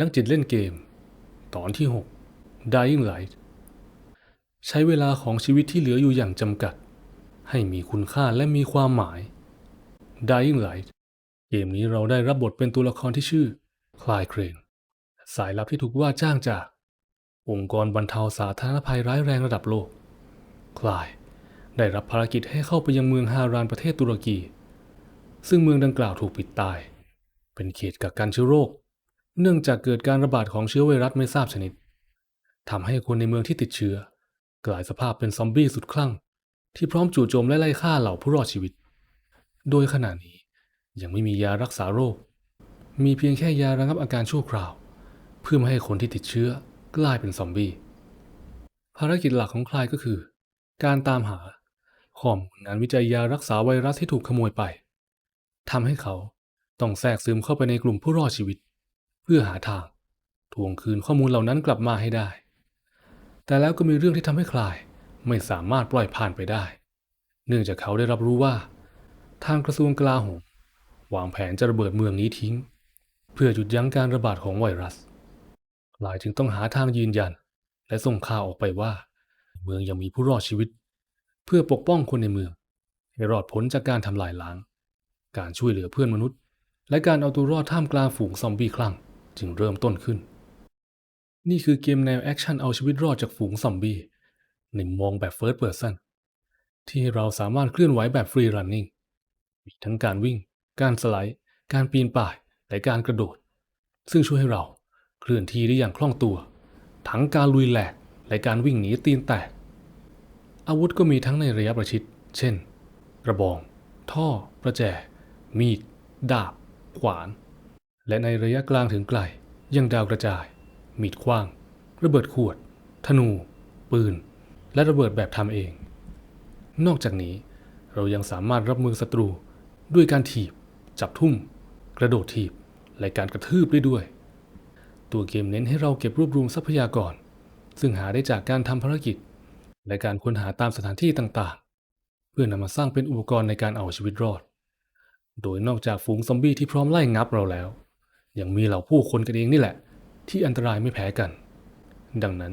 นักจิตเล่นเกม ตอนที่ 6 Dying Light ใช้เวลาของชีวิตที่เหลืออยู่อย่างจำกัด ให้มีคุณค่าและมีความหมาย Dying Light เกมนี้เราได้รับบทเป็นตัวละครที่ชื่อ คลายเครน สายลับที่ถูกว่าจ้างจาก องค์กรบรรเทาสาธารณภัยร้ายแรงระดับโลก คลายได้รับภารกิจให้เข้าไปยังเมืองฮารานประเทศตุรกี ซึ่งเมืองดังกล่าวถูกปิดตาย เป็นเขตกักกันเชื้อโรค เนื่องจากเกิดการระบาดของเชื้อไวรัสไม่ทราบชนิดทำให้คนในเมืองที่ติดเชื้อ กลายสภาพเป็นซอมบี้สุดคลั่ง ที่พร้อมจู่โจมและไล่ฆ่าเหล่าผู้รอดชีวิต โดยขณะนี้ยังไม่มียารักษาโรค มีเพียงแค่ยาระงับอาการชั่วคราว เพื่อไม่ให้คนที่ติดเชื้อกลายเป็นซอมบี้ภารกิจหลักของคลายก็คือ การตามหาข้อมูลงานวิจัยยารักษาไวรัสที่ถูกขโมยไปทำให้เขาต้องแทรกซึมเข้าไปในกลุ่มผู้รอดชีวิต เพื่อหาทางทวงคืนข้อมูลเหล่านั้นกลับมาให้ได้ แต่แล้วก็มีเรื่องที่ทำให้คลายไม่สามารถปล่อยผ่านไปได้ เนื่องจากเขาได้รับรู้ว่า ทางกระทรวงกลาโหมวางแผนจะระเบิดเมืองนี้ทิ้ง เพื่อหยุดยั้งการระบาดของไวรัสคลายจึงต้องหาทางยืนยัน และส่งข่าวออกไปว่า เมืองยังมีผู้รอดชีวิต เพื่อปกป้องคนในเมือง ให้รอดพ้นจากการทำลายล้าง การช่วยเหลือเพื่อนมนุษย์ และการเอาตัวรอดท่ามกลางฝูงซอมบี้คลั่ง จึงเริ่มต้นขึ้น นี่คือเกมแนวแอคชั่นเอาชีวิตรอดจากฝูงซอมบี้ในมองแบบเฟิร์สเพ s ร์ n ที่เราสามารถเคลื่อนไหวแบบฟรีรันนิ่งมีทั้งการวิ่ง การสไลด์ การปีนป่าย และการกระโดด ซึ่งช่วยให้เราเคลื่อนที่ได้อย่างคล่องตัว ทั้งการลุยแหลกและการวิ่งหนีตีนแตก อาวุธก็มีทั้งในระยะประชิด เช่น กระบอง ท่อ ประแจ มีด ดาบ ขวาน และในระยะกลางถึงไกล ยังดาวกระจาย มีดขว้าง ระเบิดขวด ธนู ปืน และระเบิดแบบทำเอง นอกจากนี้เรายังสามารถรับมือศัตรูด้วยการถีบ จับทุ่ม กระโดดถีบ และการกระทืบได้ด้วย ตัวเกมเน้นให้เราเก็บรวบรวมทรัพยากร ซึ่งหาได้จากการทำภารกิจ และการค้นหาตามสถานที่ต่างๆ เพื่อนำมาสร้างเป็นอุปกรณ์ในการเอาชีวิตรอด โดยนอกจากฝูงซอมบี้ที่พร้อมไล่งับเราแล้ว ยังมีเหล่าผู้คนกันเองนี่แหละ ที่อันตรายไม่แพ้กัน ดังนั้น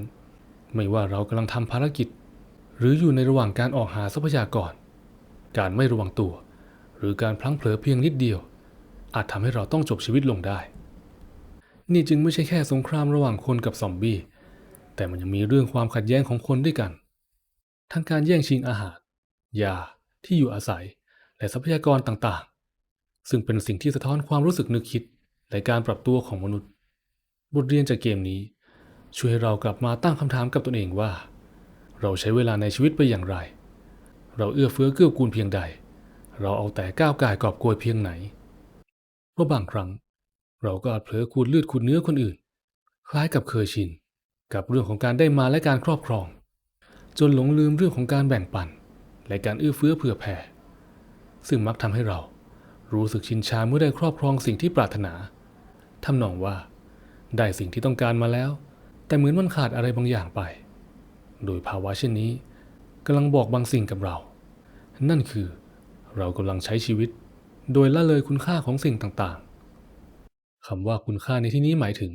ไม่ว่าเรากำลังทำภารกิจ หรืออยู่ในระหว่างการออกหาทรัพยากร การไม่ระวังตัว หรือการพลั้งเผลอเพียงนิดเดียว อาจทำให้เราต้องจบชีวิตลงได้ นี่จึงไม่ใช่แค่สงครามระหว่างคนกับซอมบี้แต่มันยังมีเรื่องความขัดแย้งของคนด้วยกัน ทั้งการแย่งชิงอาหาร ยา ที่อยู่อาศัย และทรัพยากรต่างๆ ซึ่งเป็นสิ่งที่สะท้อนความรู้สึกนึกคิด และการปรับตัวของมนุษย์ บทเรียนจากเกมนี้ ช่วยให้เรากลับมาตั้งคำถามกับตนเองว่า เราใช้เวลาในชีวิตไปอย่างไร เราเอื้อเฟื้อเกื้อกูลเพียงใด เราเอาแต่ก้าวก่ายกอบโกยเพียงไหน เพราะบางครั้ง เราก็อาจเผลอขูดเลือดขูดเนื้อคนอื่น คล้ายกับเคยชิน กับเรื่องของการได้มาและการครอบครอง จนหลงลืมเรื่องของการแบ่งปัน และการเอื้อเฟื้อเผื่อแผ่ซึ่งมักทำให้เรารู้สึกชินชาเมื่อได้ครอบครองสิ่งที่ปรารถนา ทำนองว่า ได้สิ่งที่ต้องการมาแล้ว แต่เหมือนมันขาดอะไรบางอย่างไป โดยภาวะเช่นนี้กำลังบอกบางสิ่งกับเรา นั่นคือ เรากำลังใช้ชีวิต โดยละเลยคุณค่าของสิ่งต่างๆคำว่าคุณค่าในที่นี้หมายถึง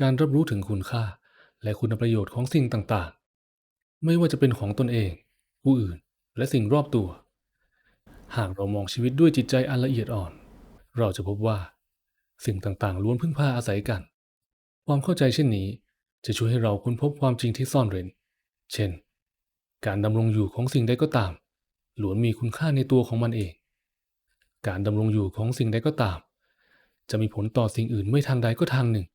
การรับรู้ถึงคุณค่าและคุณประโยชน์ของสิ่งต่างๆ ไม่ว่าจะเป็นของตนเอง ผู้อื่น และสิ่งรอบตัว หากเรามองชีวิตด้วยจิตใจอันละเอียดอ่อน เราจะพบว่า สิ่งต่างๆ ล้วนพึ่งพาอาศัยกัน ความเข้าใจเช่นนี้ จะช่วยให้เราค้นพบความจริงที่ซ่อนเร้น เช่น การดำรงอยู่ของสิ่งใดก็ตาม ล้วนมีคุณค่าในตัวของมันเอง การดำรงอยู่ของสิ่งใดก็ตาม จะมีผลต่อสิ่งอื่นไม่ทางใดก็ทางหนึ่ง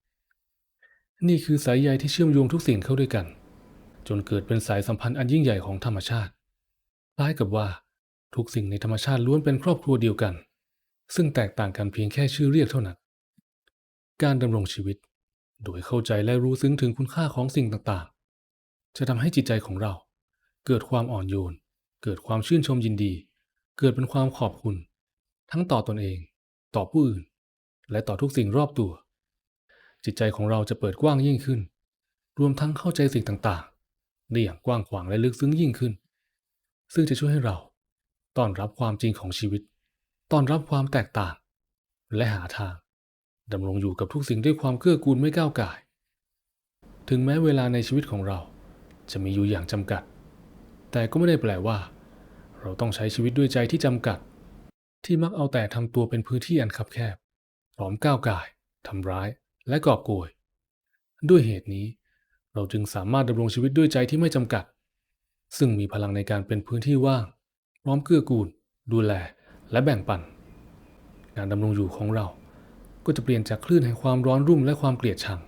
นี่คือสายใยที่เชื่อมโยงทุกสิ่งเข้าด้วยกัน จนเกิดเป็นสายสัมพันธ์อันยิ่งใหญ่ของธรรมชาติ คล้ายกับว่าทุกสิ่งในธรรมชาติล้วนเป็นครอบครัวเดียวกัน ซึ่งแตกต่างกันเพียงแค่ชื่อเรียกเท่านั้น การดำรงชีวิต โดยเข้าใจและรู้ซึ้งถึงคุณค่าของสิ่งต่างๆ จะทำให้จิตใจของเรา เกิดความอ่อนโยน เกิดความชื่นชมยินดี เกิดเป็นความขอบคุณ ทั้งต่อตอนเอง ต่อผู้อื่น และต่อทุกสิ่งรอบตัว จิตใจของเราจะเปิดกว้างยิ่งขึ้น รวมทั้งเข้าใจสิ่งต่างๆได้อย่างกว้างขวางและลึกซึ้งยิ่งขึ้น ซึ่งจะช่วยให้เราต้อนรับความจริงของชีวิต ต้อนรับความแตกต่าง และหาทาง ดำรงอยู่กับทุกสิ่งด้วยความเกื้อกูลไม่ก้าวก่าย ถึงแม้เวลาในชีวิตของเราจะมีอยู่อย่างจำกัด แต่ก็ไม่ได้แปลว่า เราต้องใช้ชีวิตด้วยใจที่จำกัด ที่มักเอาแต่ทำตัวเป็นพื้นที่อันคับแคบพร้อมก้าวก่ายทำร้าย และกอบโกย ด้วยเหตุนี้ เราจึงสามารถดำรงชีวิตด้วยใจที่ไม่จำกัด ซึ่งมีพลังในการเป็นพื้นที่ว่าง พร้อมเกื้อกูล ดูแล และแบ่งปัน การดำรงอยู่ของเรา ก็จะเปลี่ยนจากคลื่นแห่งความร้อนรุ่มและความเกลียดชัง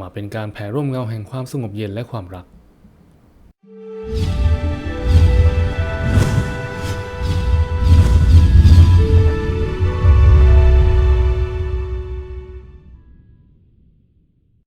มาเป็นการแผ่ร่มเงาแห่งความสงบเย็นและความรัก